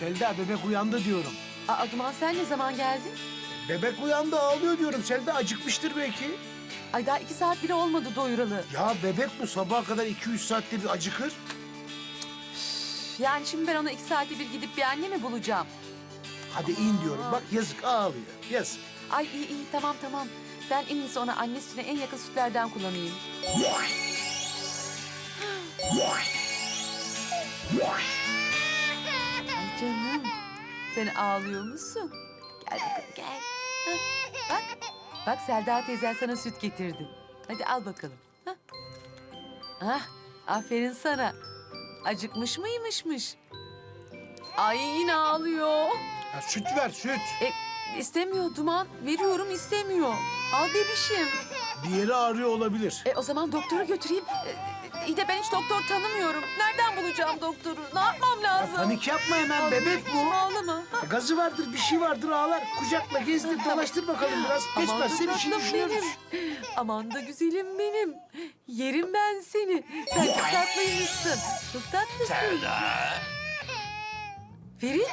Selda bebek uyandı diyorum. Aa, Duman sen ne zaman geldin? Bebek uyandı ağlıyor diyorum. Selda acıkmıştır belki. Ay daha iki saat bile olmadı doyuralı. Ya bebek bu sabaha kadar 2-3 saatte bir acıkır. Yani şimdi ben ona iki saatte bir gidip bir anne mi bulacağım? Hadi in diyorum. Bak yazık ağlıyor. Yazık. Ay iyi iyi tamam tamam. Ben en iyisi ona anne sütüne en yakın sütlerden kullanayım. Canım. Sen ağlıyor musun? Gel bakalım gel. Hah, bak. Bak Selda teyzen sana süt getirdi. Hadi al bakalım. Hah. Ah, aferin sana. Acıkmış mıymışmış? Ay yine ağlıyor. Ya süt ver süt. E, istemiyor Duman. Veriyorum istemiyor. Al bebişim. Bir yeri ağrıyor olabilir. E, o zaman doktora götüreyim. E, iyi de ben hiç doktor tanımıyorum. Nereden bulacağım doktoru? Ne yapmam Ya lazım? panik yapma hemen Al bebek bu. Ağlama. Ha, E, Gazı vardır, bir şey vardır ağlar. Kucakla gezdir, dolaştır bakalım biraz. Geçmezse bir şey düşünürüz. benim. Aman da güzelim benim. Yerim ben seni. Sen çok tatlıymışsın. Çok tatlısın. Ferit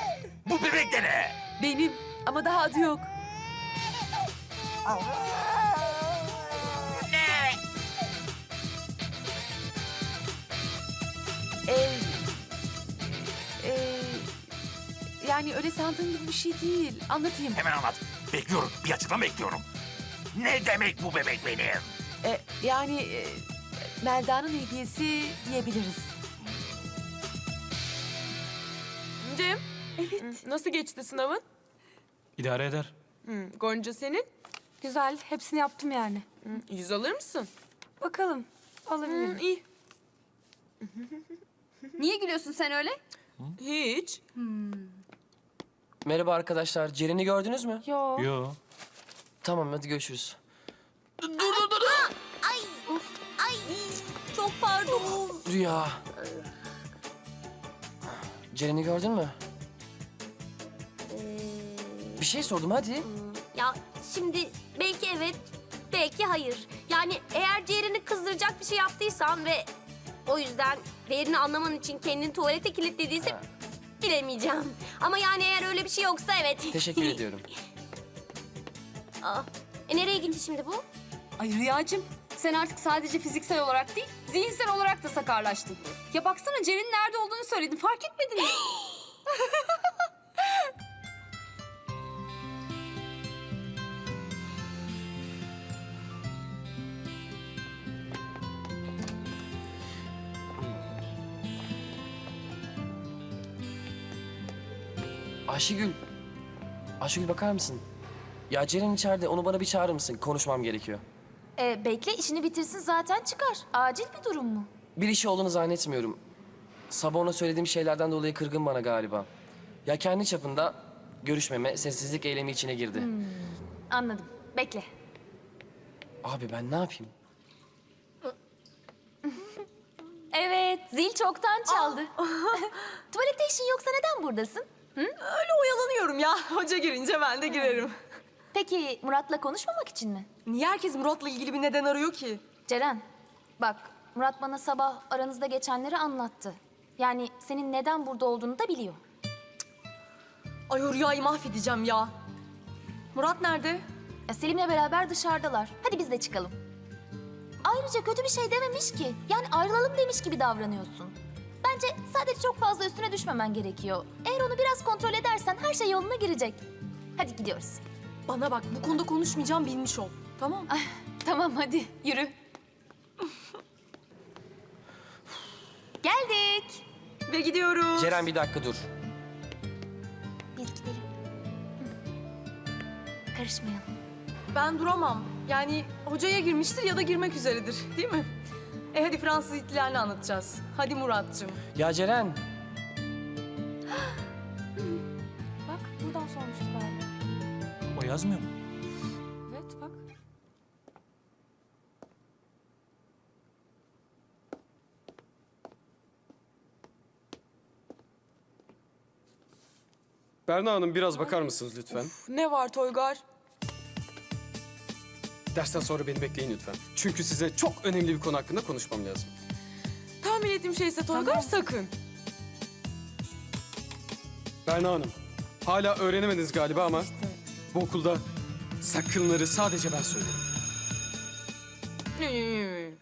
Bu bebek de ne? benim ama daha adı yok. Ee, e, yani öyle sandığın gibi bir şey değil. Anlatayım. Hemen anlat. Bekliyorum. Bir açıklama bekliyorum. Ne demek bu bebek benim? E, yani e, Melda'nın hediyesi diyebiliriz. Cem. Evet. Nasıl geçti sınavın? İdare eder. Hı, Gonca senin? Güzel, hepsini yaptım yani. Hı, Yüz alır mısın? Bakalım, alabilirim. Hı, iyi. Niye gülüyorsun sen öyle? Hiç. Merhaba arkadaşlar. Ceren'i gördünüz mü? Yo. Yo. Tamam hadi görüşürüz. Çok pardon. Rüya. Ceren'i gördün mü? Bir şey sordum hadi. Ya şimdi belki evet, belki hayır. Yani eğer ciğerini kızdıracak bir şey yaptıysan ve o yüzden değerini anlaman için kendini tuvalete kilitlediyse Ha. bilemeyeceğim. Ama yani eğer öyle bir şey yoksa evet. Teşekkür ediyorum. Aa, e nereye gitti şimdi bu? Ay Rüyacığım, sen artık sadece fiziksel olarak değil, zihinsel olarak da sakarlaştın. Ya baksana Ceren'in nerede olduğunu söyledin, fark etmedin mi? Ayşegül. Ayşegül bakar mısın? Ya Ceren içeride. Onu bana bir çağırır mısın? Konuşmam gerekiyor. Ee, bekle işini bitirsin zaten çıkar. Acil bir durum mu? Bir işi olduğunu zannetmiyorum. Sabah ona söylediğim şeylerden dolayı kırgın bana galiba. Ya kendi çapında görüşmeme, sessizlik eylemi içine girdi. Anladım. Bekle. Abi ben ne yapayım? Evet, zil çoktan çaldı. Tuvalette işin yoksa neden buradasın? Öyle oyalanıyorum ya. Hoca girince ben de girerim. Peki Murat'la konuşmamak için mi? Niye herkes Murat'la ilgili bir neden arıyor ki? Ceren, bak Murat bana sabah aranızda geçenleri anlattı. Yani senin neden burada olduğunu da biliyor. Ay o rüyayı mahvedeceğim ya. Murat nerede? Ya Selim'le beraber dışarıdalar. Hadi biz de çıkalım. Ayrıca kötü bir şey dememiş ki. Yani ayrılalım demiş gibi davranıyorsun. Bence sadece çok fazla üstüne düşmemen gerekiyor. Eğer onu biraz kontrol edersen her şey yoluna girecek. Hadi gidiyoruz. Bana bak bu konuda konuşmayacağım bilmiş ol. Tamam mı? Tamam hadi yürü. Geldik. Ve gidiyoruz. Ceren bir dakika dur. Biz gidelim. Karışmayalım. Ben duramam. Yani hocaya girmiştir ya da girmek üzeredir. Değil mi? E hadi Fransız ihtilalini anlatacağız. Hadi Murat'cığım. Ya Ceren. Bak, buradan sormuştu galiba. O yazmıyor mu? Evet, bak. Berna Hanım biraz bakar mısınız lütfen? Ne var Toygar? Dersten sonra beni bekleyin lütfen. Çünkü size çok önemli bir konu hakkında konuşmam lazım. Tahmin ettiğim şeyse Toygar sakın. Berna Hanım, hala öğrenemediniz galiba ama bu okulda sakınları sadece ben söylerim.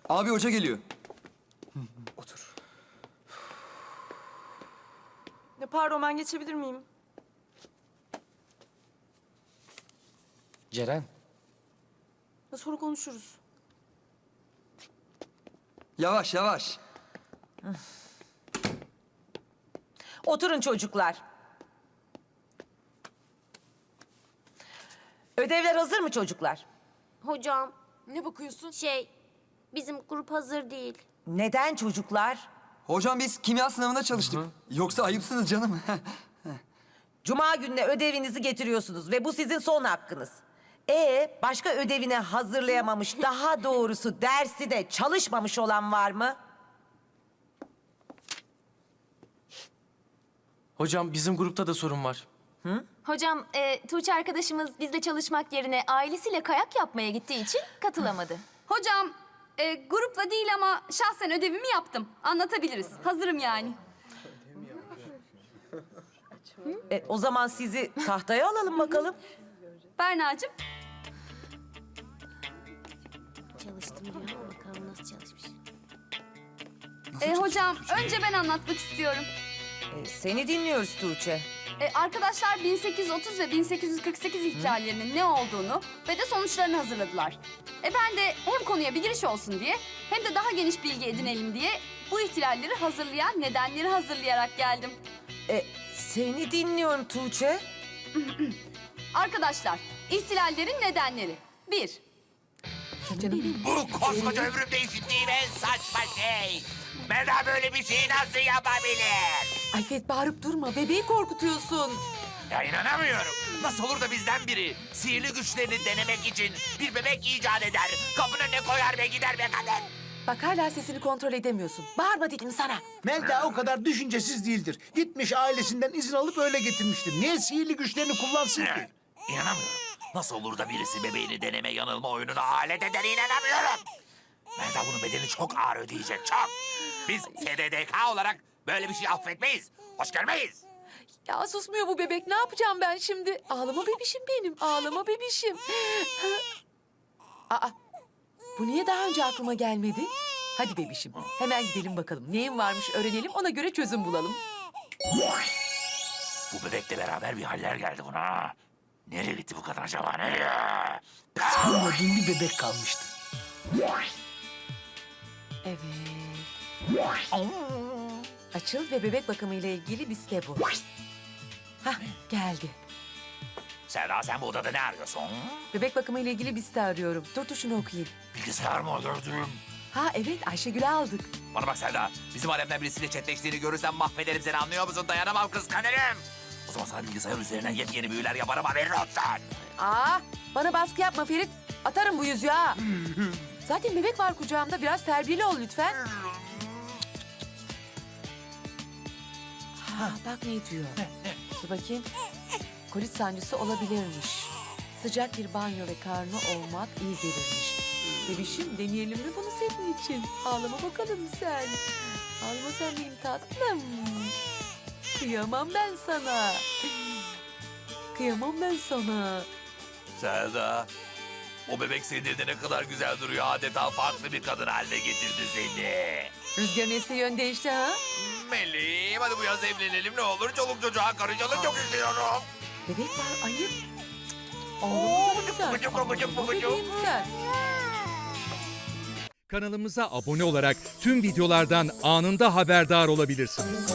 Abi hoca geliyor. Otur. Ya pardon ben geçebilir miyim? Ceren, sonra konuşuruz. Yavaş yavaş. Oturun çocuklar. Ödevler hazır mı çocuklar? Hocam Ne bakıyorsun? şey bizim grup hazır değil. Neden çocuklar? Hocam biz kimya sınavına çalıştık. Yoksa ayıpsınız canım. Cuma gününe ödevinizi getiriyorsunuz ve bu sizin son hakkınız. Ee, başka ödevini hazırlayamamış, daha doğrusu dersi de çalışmamış olan var mı? hocam bizim grupta da sorun var. Hocam e, Tuğçe arkadaşımız bizle çalışmak yerine ailesiyle kayak yapmaya gittiği için katılamadı. Hocam e, grupla değil ama şahsen ödevimi yaptım. Anlatabiliriz. Hazırım yani. E, o zaman sizi tahtaya alalım bakalım. Berna'cığım Çalıştım diyor ama bakalım nasıl çalışmış. e, hocam önce ben anlatmak istiyorum. E, seni dinliyoruz Tuğçe. E, arkadaşlar 1830 ve 1848 ihlallerinin ne olduğunu ve de sonuçlarını hazırladılar. E ben de hem konuya bir giriş olsun diye hem de daha geniş bilgi edinelim diye bu ihtilalleri hazırlayan nedenleri hazırlayarak geldim. E, seni dinliyorum Tuğçe. Arkadaşlar, ihtilallerin nedenleri. Bir, Bu koskoca ömrümde işittiğim en saçma şey. Meda böyle bir şeyi nasıl yapabilir? Ayfet bağırıp durma. Bebeği korkutuyorsun. Ya inanamıyorum. Nasıl olur da bizden biri sihirli güçlerini denemek için bir bebek icat eder, kapına ne koyar ve gider be kadın. Bak hala sesini kontrol edemiyorsun. Bağırma dedim sana. Melda o kadar düşüncesiz değildir. Gitmiş ailesinden izin alıp öyle getirmiştir. Niye sihirli güçlerini kullansın ki? İnanamıyorum. Nasıl olur da birisi bebeğini deneme yanılma oyununa alet eder inanamıyorum. Melda bunun bedelini çok ağır ödeyecek çok. Biz SDDK olarak böyle bir şey affetmeyiz. Hoş görmeyiz. Ya susmuyor bu bebek. Ne yapacağım ben şimdi? Ağlama bebişim benim. Ağlama bebişim. Aa, bu niye daha önce aklıma gelmedi? Hadi bebişim, hemen gidelim bakalım. Neyin varmış öğrenelim, ona göre çözüm bulalım. Bu bebekle beraber bir haller geldi buna. Nereye gitti bu kadın acaba? Nereye? Anladığım bir bebek kalmıştı. Evet. Açıl ve bebek bakımı ile ilgili liste bu. Hah, geldi. Selda sen bu odada ne arıyorsun? Bebek bakımı ile ilgili liste arıyorum. Dur dur şunu okuyayım. Bilgisayar mı gördüm? Ha evet, Ayşegül'ü aldık. Bana bak Selda, bizim alemden birisiyle chatleştiğini görürsem mahvederim seni anlıyor musun? Dayanamam kıskanırım. O zaman sana bilgisayar üzerinden yepyeni büyüler yaparım haberin olsun. Aa, bana baskı yapma Ferit. Atarım bu yüzüğü ha. Zaten bebek var kucağımda. Biraz terbiyeli ol lütfen. Ha, bak ne diyor. Dur bakayım. Kolit sancısı olabilirmiş. Sıcak bir banyo ve karnı olmak iyi gelirmiş. Bebişim deneyelim mi bunu senin için? Ağlama bakalım sen. Ağlama sen benim tatlım. Kıyamam ben sana. Kıyamam ben sana. Selda, o bebek sinirde ne kadar güzel duruyor. Adeta farklı bir kadın haline getirdi seni. Rüzgarın estiği yön değişti ha? Melih, hadi bu yaz evlenelim ne olur. Çoluk çocuğa karışalım çok istiyorum. Bebek var ayıp. Ağlama sen. sen. Kanalımıza abone olarak tüm videolardan anında haberdar olabilirsiniz.